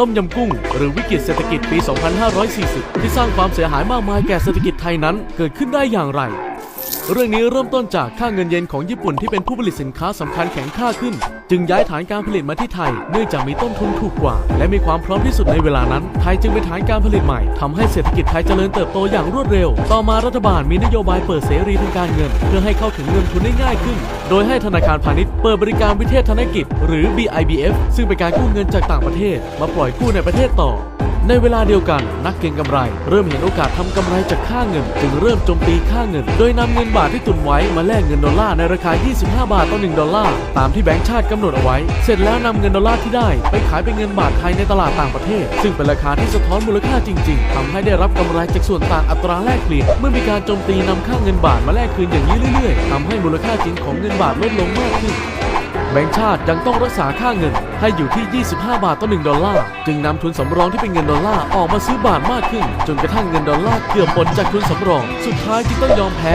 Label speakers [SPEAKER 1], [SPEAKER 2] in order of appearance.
[SPEAKER 1] ต้มยำกุ้ง หรือวิกฤตเศรษฐกิจปี 2540 ที่สร้างความเสียหายมากมายแก่เศรษฐกิจไทยนั้นเกิดขึ้นได้อย่างไร เรื่องนี้เริ่มต้นจากค่าเงินเยนของญี่ปุ่นที่เป็นผู้ผลิตสินค้าสำคัญแข็งค่าขึ้น จึงย้ายฐานการผลิตมาที่ไทย เนื่องจากมีต้นทุนถูกกว่า และมีความพร้อมที่สุดในเวลานั้น ไทยจึงเป็นฐานการผลิตใหม่ทำให้เศรษฐกิจไทยเจริญเติบโตอย่างรวดเร็ว ต่อมารัฐบาลมีนโยบายเปิดเสรีทางการเงิน เพื่อให้เข้าถึงเงินทุนได้ง่ายขึ้น โดยให้ธนาคารพาณิชย์เปิดบริการวิเทศธนกิจ หรือ BIBF ซึ่งเป็นการกู้เงินจากต่างประเทศ มาปล่อยกู้ในประเทศต่อ ในเวลาเดียวกันนักเก็งกำไร เริ่มเห็นโอกาสทำกำไรจากค่าเงิน จึงเริ่มโจมตีค่าเงิน โดยนำเงินบาทที่ตุนไว้มาแลกเงินดอลลาร์ในราคา 25 บาทต่อ 1 ดอลลาร์ ตามที่แบงก์ชาติกำหนดเอาไว้ เสร็จแล้วนำเงินดอลลาร์ที่ได้ ไปขายเป็นเงินบาทไทยในตลาดต่างประเทศ ซึ่งเป็นราคาที่สะท้อนมูลค่าจริง ๆทำให้ได้รับกำไรจากส่วนต่างอัตราแลกเปลี่ยนเมื่อมีการโจมตีนำค่าเงินบาทมาแลกคืนอย่างนี้เรื่อย ๆทำให้มูลค่าจริงของเงินบาทลดลงมากขึ้น แบงก์ชาติยังต้องรักษาค่าเงินให้อยู่ที่ 25 บาทต่อ 1 ดอลลาร์ จึงนำทุนสำรองที่เป็นเงินดอลลาร์ออกมาซื้อบาทมากขึ้น จนกระทั่งเงินดอลลาร์เกือบหมดจากทุนสำรอง สุดท้ายจึงต้องยอมแพ้